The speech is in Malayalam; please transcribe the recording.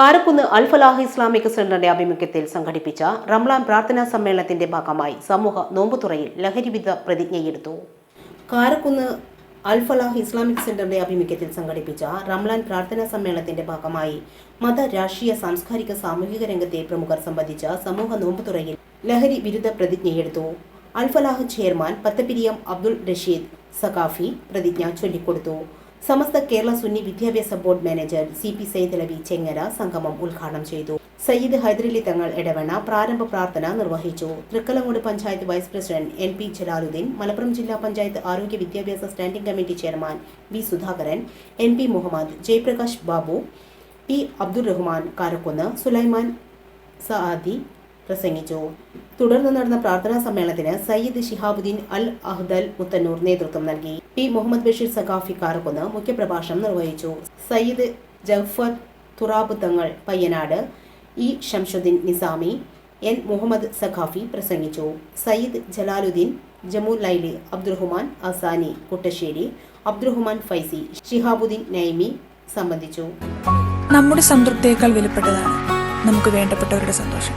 കാരക്കുന്ന് അൽഫലാഹ് ഇസ്ലാമിക് സെന്ററിന്റെ ആഭിമുഖ്യത്തിൽ സംഘടിപ്പിച്ച റംലാൻ പ്രാർത്ഥനാ സമ്മേളനത്തിന്റെ ഭാഗമായി സമൂഹ നോമ്പുതുറയിൽ ലഹരിവിധ പ്രതിജ്ഞയെടുത്തു. കാരക്കുന്ന് അൽഫലാഹ് ഇസ്ലാമിക് സെന്ററിന്റെ ആഭിമുഖ്യത്തിൽ സംഘടിപ്പിച്ച റംലാൻ പ്രാർത്ഥനാ സമ്മേളനത്തിന്റെ ഭാഗമായി മത രാഷ്ട്രീയ സാംസ്കാരിക സാമൂഹിക രംഗത്തെ പ്രമുഖർ സംബന്ധിച്ച സമൂഹ നോമ്പുതുറയിൽ ലഹരി വിരുദ്ധ പ്രതിജ്ഞയെടുത്തു. അൽഫലാഹ് ചെയർമാൻ പത്തപ്പിരിയം അബ്ദുൾ റഷീദ് സഖാഫി പ്രതിജ്ഞ ചൊല്ലിക്കൊടുത്തു. സമസ്ത കേരള സുന്നി വിദ്യാഭ്യാസ board manager C P Saidalavi Chengara സംഗമം ഉദ്ഘാടനം ചെയ്തു. സയ്യിദ് ഹൈദരലി തങ്ങൾ ഇടവണ പ്രാരംഭ പ്രാർത്ഥന നിർവഹിച്ചു. Thrikkalangode panchayat vice president N P Jalaluddin Malappuram ജില്ലാ പഞ്ചായത്ത് ആരോഗ്യ വിദ്യാഭ്യാസ standing committee chairman V Sudhakaran N P Muhammad Jayaprakash Babu P Abdul Rahman Karakkunnu Sulaiman Saadi പ്രസംഗിച്ചു. തുടർന്ന് നടന്ന പ്രാർത്ഥനാ സമ്മേളനത്തിന് സയ്യിദ് ഷിഹാബുദ്ദീൻ അൽ അഹ്ദൽ മുത്തന്നൂർ നേതൃത്വം നൽകി. പി. മുഹമ്മദ് ബഷീർ സഖാഫി കാർക്കുന്ന് മുഖ്യപ്രഭാഷണം നിർവഹിച്ചു. സയ്യിദ് ജഫർ തുറാബ് തങ്ങൾ പയ്യനാട് ഇ. ഷംഷുദ്ദീൻ നിസാമി എൻ. മുഹമ്മദ് സഖാഫി പ്രസംഗിച്ചു. സയ്യിദ് ജലാലുദ്ദീൻ ജമു ലൈലി അബ്ദുറഹ്മാൻ അസാനി കുട്ടശ്ശേരി അബ്ദുറഹ്മാൻ ഫൈസി ഷിഹാബുദ്ദീൻ നൈമി സംബന്ധിച്ചു. നമ്മുടെ സംതൃപ്തിയേക്കാൾ വിലപ്പെട്ടതാണ് നമുക്ക് വേണ്ടപ്പെട്ടവരുടെ സന്തോഷം.